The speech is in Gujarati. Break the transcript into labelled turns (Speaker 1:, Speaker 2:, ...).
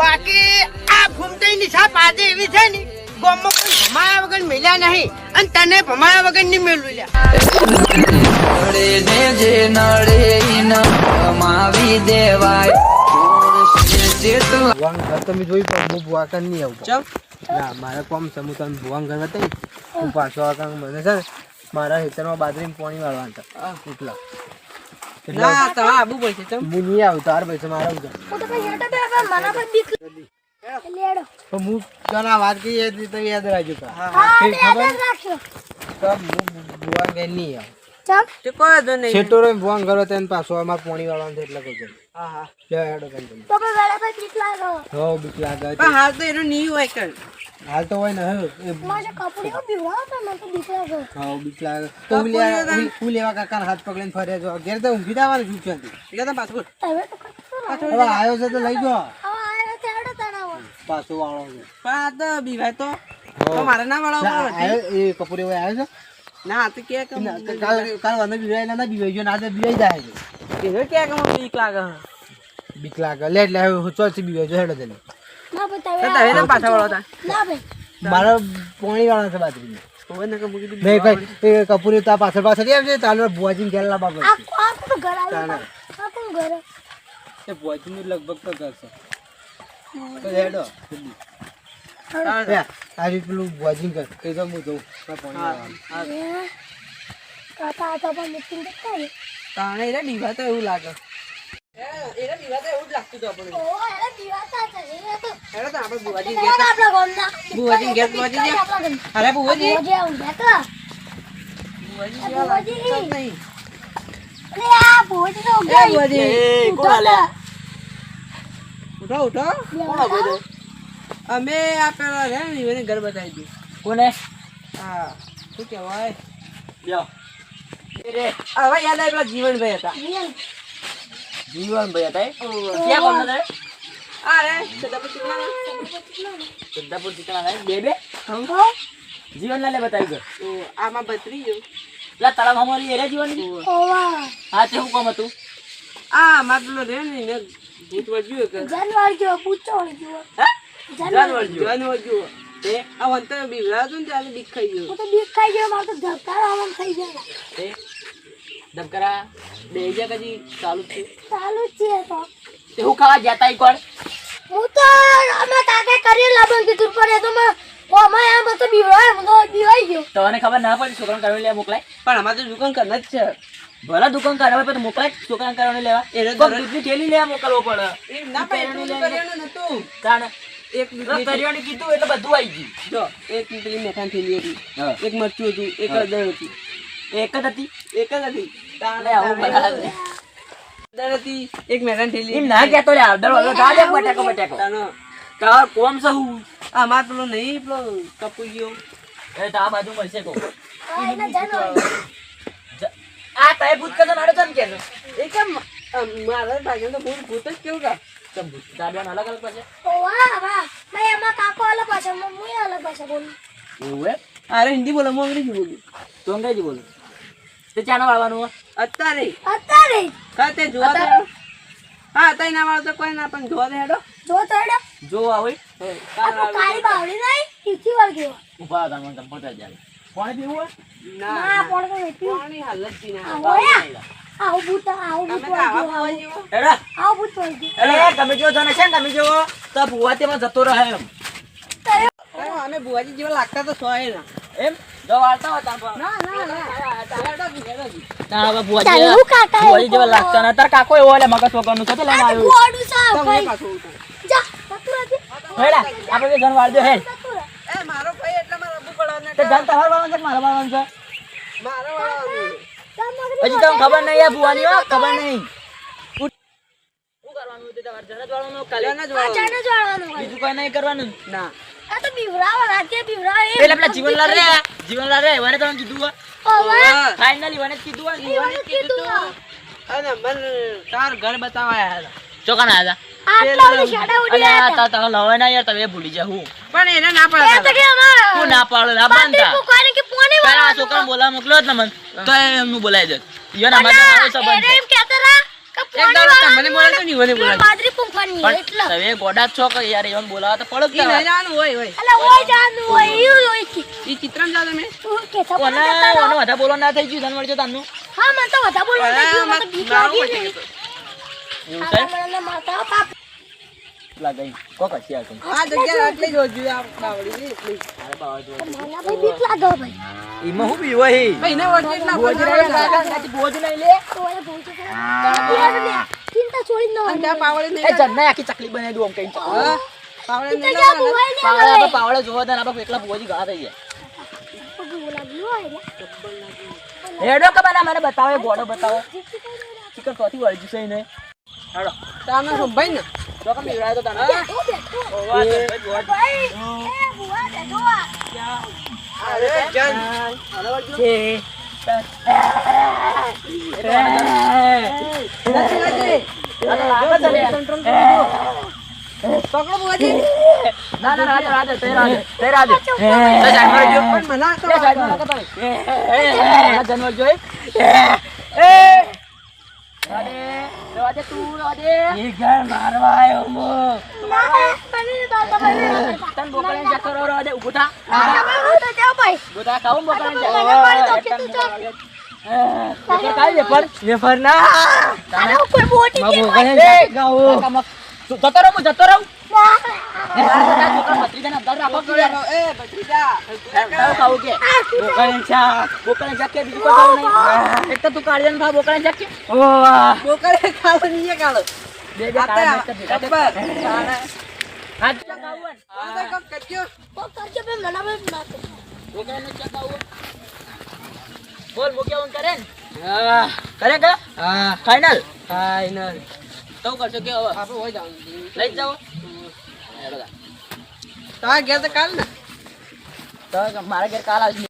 Speaker 1: બાકી આ ફૂમતાઈની છાપ પાદે એવી છે ને ગોમો કોઈ ભમાયા વગર મેલ્યા નહીં અને તને ભમાયા વગર નહીં મેળવી લ્યા.
Speaker 2: દેવાય.
Speaker 3: તમે જોઈ પણ હું ભુવા નહીં આવું.
Speaker 1: ચમ.
Speaker 3: ના મારે કોમ છે હું તમે ઘર હું પાછો આ મને છે મારા ખેતરમાં બાજરીમાં પાણી વાળવાનું છે. કેટલા
Speaker 1: ના તમારે આવવું પડશે
Speaker 3: હું નહીં આવું તાર પૈસા મારે
Speaker 4: હું મને પણ બીક લેડો.
Speaker 3: પણ હું તને વાત કહી હતી તો યાદ રાખજો કા
Speaker 4: હા યાદ રાખજો.
Speaker 3: તો હું ભુવાન ઘર નહીં આવું.
Speaker 4: ચમ?
Speaker 1: તે કોઈ વાંધો નહીં.
Speaker 3: છેટો રે ભુવાન ઘર તેને પાછો અમારે પાણી વાળવાનું છે એટલે કહું
Speaker 1: હા હા.
Speaker 3: લે હેડો કાંઈ
Speaker 4: તો પણ વેળા પર બીક લાગો?
Speaker 3: હો બીક લાગે
Speaker 1: પણ હાલ તો એનો નહીં હોય કણ
Speaker 3: હાલ તો હોય ને હે. એ
Speaker 4: મારે કપડીઓ પીવડાવો તો મને તો બીક લાગે.
Speaker 3: હા બીક લાગે. તો હું લેવા હું- હું લેવા કાકાના હાથ પકડીને ફરે છો. ઘેર તો ઊંઘી જવાનું છું
Speaker 1: એટલે પાછું
Speaker 4: તો
Speaker 3: હવે આવ્યો છે તો લઈ
Speaker 4: હવે તો
Speaker 3: પાછો વાળો છે.
Speaker 1: તો બીવાય તો. તો મારે ના
Speaker 3: ના, એ કપૂરે ભાઈ આવ્યો
Speaker 1: ના તો કે
Speaker 3: કાલ કાલ વાંધો બીવાય ના બીવાય ગયો ના તો બીવાઈ જાય છે.
Speaker 1: એને કે કે મને બીક લાગે
Speaker 3: બીક લાગે. લે એટલે હવે ચોથી બીવાય જો હેડો તને.
Speaker 4: ના પણ
Speaker 1: તો
Speaker 4: તમે
Speaker 1: ના પાછા વળો
Speaker 4: ના ભાઈ.
Speaker 3: મારો પોણી વાળા છે બાજરી કપૂરી તા પાછળ પાછળ ચાલુ ચાલો ભુવાજી ઘેર લાવવા
Speaker 4: ઘર.
Speaker 3: એ ભુવાજી નું લગભગ તો કરશો તો હેડો જલ્દી.
Speaker 1: હા,
Speaker 3: એ, આજે પેલું ભુવાજી કર. એ તો હું જઉં. મારે પોણી
Speaker 1: હા,
Speaker 3: વાળવાનું.
Speaker 1: હા.
Speaker 4: કાકા તો પણ મીટિંગ કરતા હોય
Speaker 1: તાણે એને બીવા તો એવું લાગે. એને બીવા તો એવું જ લાગતું હતું આપણને.
Speaker 4: ઓ અરે તો
Speaker 1: તો. આપણે
Speaker 4: આપણા ગામના. આવું
Speaker 1: બુવાજી. નહીં. ઉઠો ઉઠો. કોણ અમે આ પેલા રે ને એને ઘર બતાવી દીધું
Speaker 2: કોને?
Speaker 1: હા શું કહેવાય?
Speaker 2: લ્યો.
Speaker 1: હવે યાદ આવે પેલા જીવનભાઈ હતા.
Speaker 2: જીવન ભાઈ હતા. ક્યાં કોણ હતા એ?
Speaker 1: આ રે સદાપતિ ચીકણા
Speaker 2: સિદ્ધાપુર ચિકના હતા એ? બે બે.
Speaker 4: હો?
Speaker 2: લાલે બતાવી
Speaker 1: દો. આમાં બતરી ગયું
Speaker 2: પેલા તારા મામાની એરે જીવન
Speaker 4: ઓવા.
Speaker 2: હા તે હું કોમ હતું?
Speaker 1: આ આમાં પેલો રે ને ને ભૂત વળગ્યું કે
Speaker 4: જાનવર જેવો પૂછો જેવો.
Speaker 2: હા?
Speaker 4: જાનવર.
Speaker 2: જેવો.
Speaker 1: જાનવર જુઓ તે આ વંતર બીવડાવતું ને ત્યારે બીક ખાઈ ગયું
Speaker 4: તો બીક ખાઈ ગયો મારે તો ધબકારો આવન થઈ જાય
Speaker 2: તે ધબકરા બે હજાર કદી ચાલુ છે.
Speaker 4: ચાલુ જ છે તો.
Speaker 2: તે હું ખાવા જતા કોણ?
Speaker 4: હું તો અમે કાકે કરી લાવવાનું કીધું પર એ તો મેં ઓમાં એમ તો બીવાય હું તો બીવાઈ ગયો
Speaker 2: તને ખબર ના પડી છોકરાને કરવા લે મોકલાય?
Speaker 1: પણ અમારે તો દુકાન કરના જ છે.
Speaker 2: ભલા દુકાન કરવા પણ મોકલાય છોકરાને કરવાને લેવા.
Speaker 1: એને
Speaker 2: દૂધની થેલી લેવા મોકલવો પડે.
Speaker 1: ના પાડ્યું નતું
Speaker 2: તાણે
Speaker 1: એક
Speaker 2: કરિયાણી કીધું એટલે બધું આવી ગયું.
Speaker 1: જો એક પેલી મેથાની થેલી હતી એક મરચું હતું એક. હળદર હતી.
Speaker 2: એક જ હતી?
Speaker 1: એક જ હતી.
Speaker 2: તાણે આવું.
Speaker 1: હળદર હતી એક મેથાની થેલી
Speaker 2: ના કહેતો લે હળદર વળદર ખા દે બટાકો બટાકો તાર કોમ છે
Speaker 1: અમાર પેલો નહીં પેલો કપૂર ગયો.
Speaker 2: એ તો આ બાજુ મળશે કો આ તાય ભૂત કદો નાડો તન કે
Speaker 1: એ કેમ મારા ભાઈ તો ભૂત ભૂત જ કેવું કા
Speaker 2: દાદા અલગ અલગ પડશે
Speaker 4: ઓવા વાહ મેં એમાં કાકો અલગ પાછે હું અલગ પાછે બોલું.
Speaker 2: એવું
Speaker 1: અરે હિન્દી બોલો હું અંગ્રેજી બોલું.
Speaker 2: તો અંગ્રેજી બોલું. તે ચાનો વાળવાનું?
Speaker 1: અત્યારે.
Speaker 4: અત્યારે
Speaker 1: કાતે જોવા. હા તઈ ના વાળો તો કોઈ ના પણ જોવા દે હેડો
Speaker 4: જો તો હેડો
Speaker 2: જો
Speaker 4: આ
Speaker 1: કાલ
Speaker 4: તો કાળી બાવડી નહીં ઈથી વાર ગયો
Speaker 2: ઊભા તા મને પહોંચાડી જાય પાણી પીવું હોય?
Speaker 1: ના
Speaker 4: ના. પણ તો
Speaker 1: પાણી હાલત પી ના
Speaker 4: આવો ભૂત આવું ભૂત વાળી.
Speaker 2: એડા
Speaker 4: આવું ભૂત વાળી ગયો
Speaker 2: અરે તમે જો જને છે તમે જો તો ભુવા તેમાં જતો રહે એમ.
Speaker 1: અમે બુવાજી જેવા લાગતા તો સોય ના.
Speaker 2: એમ? જો વાળતા હતા
Speaker 1: ના ના ના. હું મારો ભાઈ એટલે મારે
Speaker 2: તે તમારે છે છે?
Speaker 1: મારે વાળવાનું.
Speaker 2: હજી તમને ખબર નહીં આ ભુવાની હો ખબર નહીં. શું કરવાનું હતું તમારે જણ જ વાળવાનું કાલે?
Speaker 1: જ વાળવાનું.
Speaker 4: અચાનક જ વાળવાનું હોય.
Speaker 2: બીજું કઈ નહીં કરવાનું?
Speaker 1: ના.
Speaker 4: આ તો બીવરાવો રાતે બીવરાવો એ
Speaker 2: પેલા પેલા જીવનલાલ રે જીવનલાલ રે મને તમે કીધું
Speaker 4: ઓવા
Speaker 2: ફાઇનલી મને કીધું હોય
Speaker 4: કીધું
Speaker 1: અને મને તાર ઘર બતાવવા હતા.
Speaker 2: ચોકાના હતા.
Speaker 4: આટલા બધા શાડા ઉડી
Speaker 2: અલ્યા
Speaker 4: આવ્યા
Speaker 2: તા તા લવાય ના તમે ભૂલી જા
Speaker 1: પણ એને ના
Speaker 4: હતા. એ તો
Speaker 1: પડતા
Speaker 4: કે અમારા
Speaker 2: હું ના પાડું ના
Speaker 4: બાંધી
Speaker 2: બાંધતા
Speaker 4: મૂકવાની કે પોણી
Speaker 2: પેલા આ
Speaker 4: વાળવાનું
Speaker 2: છોકરા બોલાવા મોકલ્યો જ ને મને તો એમનું મારે મારો સંબંધ
Speaker 1: એક દાડો તમને બોલાવે તો નીવને બોલાવે
Speaker 4: બાજરી પૂંખવાની એટલે.
Speaker 2: તમે ગોડા છો કે યાર એવાને બોલાવો તો પડો
Speaker 1: ઈ નહીં
Speaker 2: તમારે.
Speaker 1: હોય હોય.
Speaker 4: એટલે ઓય જાનું હોય ઈ હોય કે.
Speaker 1: ઈ ચિત્રમ જાઓ તમે?
Speaker 4: તું કે સપોર્ટ
Speaker 2: ઓને
Speaker 4: કરતા
Speaker 2: વધારે બોલવા ના થઈ ગયું ધનવડ જો તારનું.
Speaker 4: હા મને તો વધારે બોલવા દે મને બીક લાગી
Speaker 2: એવું છે
Speaker 4: મને મારતા પાપ
Speaker 2: લાગે કોક હશે આ.
Speaker 1: આ જગ્યા આટલી જ હોજુ આ બાવળી ની એટલી.
Speaker 2: અરે બાવા જો.
Speaker 4: મને ભાઈ બીક લાગે ભાઈ.
Speaker 2: એમાં હું બીવો હે
Speaker 1: ભાઈ ને વળગે એટલા
Speaker 2: બોજ નહીં કાકા, બોજ નહીં લે.
Speaker 4: તો ઓય ભૂલ છે યાર લે ચિંતા છોડી ન
Speaker 1: અને ત્યાં પાવડે નહીં
Speaker 2: એ જન્ના આખી ચકલી બનાવી દઉં આમ કઈ.
Speaker 4: ભૂવાઈ ને
Speaker 2: પાવડા આપણે પાવડા જોવા હતા ને આપણે એકલા ભુવાજી ઘા થઈ
Speaker 4: હોય લે
Speaker 2: હેડો કે બના મને બતાવો ગોળો બતાવો. ચિકન કોથી વળી જશે ને હેડો.
Speaker 1: તાનો સંભાઈ ને.
Speaker 2: તો કમ બીવડાયો તો તને ઓવા તો. ભાઈ
Speaker 4: એ ભૂવા બેઠો આ
Speaker 1: અરે જન
Speaker 2: છે
Speaker 1: પકડો બુવાજી
Speaker 2: ના ના રાધે રાધે તે રાધે તે રાધે તે જાનવર જો
Speaker 1: પણ મને તો
Speaker 2: જાનવર કતો એ જાનવર જો રાધે તું રાધે એ ઘર મારવા આવ્યો મો તન બોકળે ઊભો થા.
Speaker 4: તો ભાઈ.
Speaker 2: ઊભો થા
Speaker 4: તું
Speaker 2: કાઈ વેફર વેફર ના.
Speaker 4: કોઈ કે
Speaker 2: ગાઓ જતો રહું જતો રહું. બોલ મૂક્યા કરે કરે કે
Speaker 3: હા ફાઈનલ
Speaker 2: તો કરશો કે હવે
Speaker 1: આપણે હોય જવાનું.
Speaker 2: લઈ જ જાઓ હેડો તા.
Speaker 1: તમારા ઘેર તો કાલ ને?
Speaker 2: તો મારા ઘેર કાલ આવશે